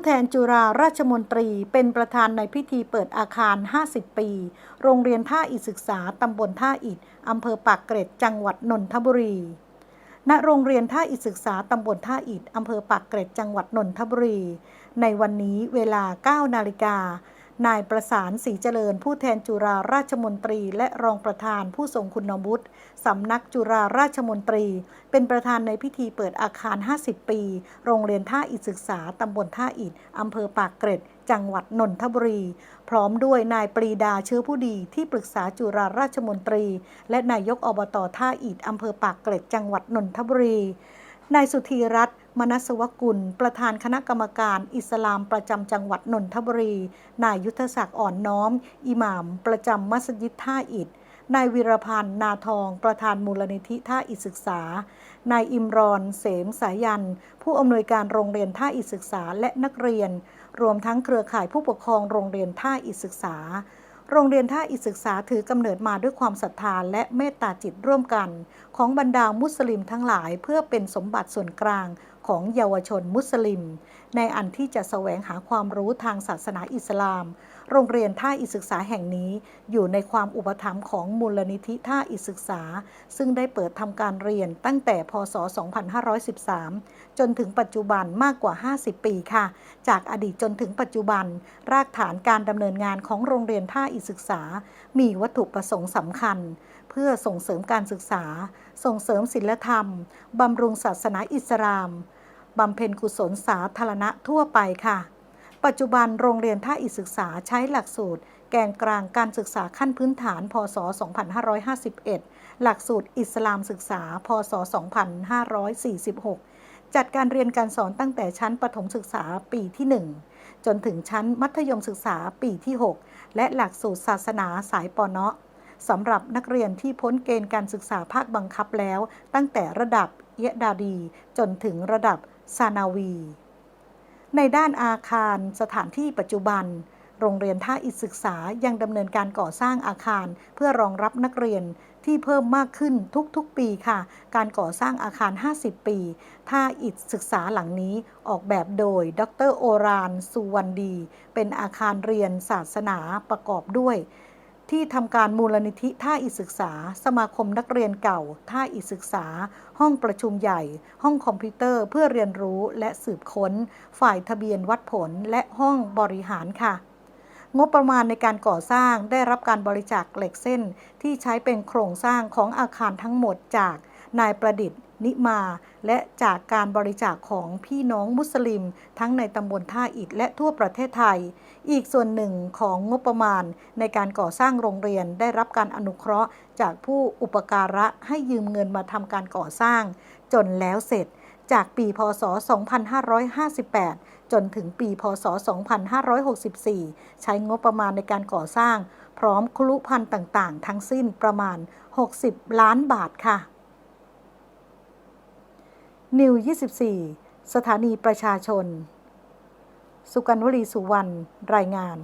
ผู้แทนจุฬาราชมนตรีเป็นประธานในพิธีเปิดอาคาร 50 ปี โรงเรียนท่าอิฐศึกษา ตำบลท่าอิฐอำเภอปากเกร็ด จังหวัดนนทบุรี ณ โรงเรียนท่าอิฐศึกษา ตำบลท่าอิฐอำเภอปากเกร็ด จังหวัดนนทบุรี ในวันนี้เวลา 9 นาฬิกา นายประสานศรีเจริญ ผู้แทนจุฬาราชมนตรี และรองประธานผู้ทรงคุณวุฒิสำนักจุฬาราชมนตรี เป็นประธานในพิธีเปิดอาคาร 50 ปี โรงเรียนท่าอิฐศึกษา ตำบลท่าอิฐอำเภอปากเกร็ด จังหวัดนนทบุรี พร้อมด้วยนายปรีดาเชื้อผู้ดีที่ปรึกษาจุฬาราชมนตรี และนายกอบตท่าอิฐอำเภอปากเกร็ด จังหวัดนนทบุรี นายสุธีรัตน์ มนัสวกุล ประธานคณะกรรมการอิสลามประจำจังหวัดนนทบุรี นายยุทธศักดิ์อ่อนน้อม อิหม่าม ประจำมัสยิดท่าอิฐนายวิรพันธ์นาทอง ประธานมูลนิธิท่าอิศึกษา นายอิมรอน เสมสายัน ผู้อำนวยการโรงเรียนท่าอิศึกษาและนักเรียน รวมทั้งเครือข่ายผู้ปกครองโรงเรียนท่าอิศึกษา โรงเรียนท่าอิศึกษาถือกำเนิดมาด้วยความศรัทธาและเมตตาจิตร่วมกัน ของบรรดามุสลิมทั้งหลายเพื่อเป็นสมบัติส่วนกลาง ของเยาวชนมุสลิม ในอันที่จะแสวงหาความรู้ทางศาสนาอิสลาม โรงเรียนท่าอิศึกษาแห่งนี้อยู่ในความอุปถัมภ์ของมูลนิธิท่าอิศึกษา ซึ่งได้เปิดทำการเรียนตั้งแต่พศ 2513 จนถึงปัจจุบันมากกว่า 50 ปีค่ะ จากอดีตจนถึงปัจจุบัน รากฐานการดำเนินงานของโรงเรียนท่าอิศึกษา มีวัตถุประสงค์สำคัญ เพื่อส่งเสริมการศึกษา ส่งเสริมศีลธรรม บำรุงศาสนาอิสลาม บำเพ็ญกุศลสาธารณะทั่วไปค่ะ ปัจจุบันโรงเรียนท่าอิศึกษาใช้หลักสูตร แกนกลางการศึกษาขั้นพื้นฐาน พศ 2551 หลักสูตรอิสลามศึกษา พศ 2546 จัดการเรียนการสอนตั้งแต่ชั้นประถมศึกษาปีที่ 1 จนถึงชั้นมัธยมศึกษาปีที่ 6 และหลักสูตรศาสนาสายปอเนาะสำหรับนักเรียนที่พ้นเกณฑ์การศึกษาภาคบังคับแล้ว ตั้งแต่ระดับเยดาดี จนถึงระดับ ซานาวี ในด้านอาคารสถานที่ปัจจุบัน โรงเรียนท่าอิศึกษายังดำเนินการก่อสร้างอาคารเพื่อรองรับนักเรียนที่เพิ่มมากขึ้นทุกๆ ปีค่ะ การก่อสร้างอาคาร 50 ปี ท่าอิฐศึกษาหลังนี้ออกแบบโดย ดรโอรานสุวรรณดี เป็นอาคารเรียนศาสนาประกอบด้วย ที่ทำการมูลนิธิท่าอิศึกษา สมาคมนักเรียนเก่า ท่าอิศึกษา ห้องประชุมใหญ่ ห้องคอมพิวเตอร์เพื่อเรียนรู้และสืบค้น ฝ่ายทะเบียนวัดผลและห้องบริหารค่ะ งบประมาณในการก่อสร้างได้รับการบริจาคเหล็กเส้นที่ใช้เป็นโครงสร้างของอาคารทั้งหมดจากนายประดิษฐ์ นิมา และจากการบริจาคของพี่น้องมุสลิม ทั้งในตำบลท่าอิฐและทั่วประเทศไทย อีกส่วนหนึ่งของงบประมาณในการก่อสร้างโรงเรียนได้รับการอนุเคราะห์ จากผู้อุปการะให้ยืมเงินมาทำการก่อสร้าง จนแล้วเสร็จจากปี พศ 2558 จนถึงปี พศ 2564 ใช้งบประมาณในการก่อสร้าง พร้อมคลุพันธ์ต่าง ๆ ทั้งสิ้นประมาณ 60 ล้านบาทค่ะ นิว 24 สถานีประชาชน สุกันวลีสุวรรณ รายงาน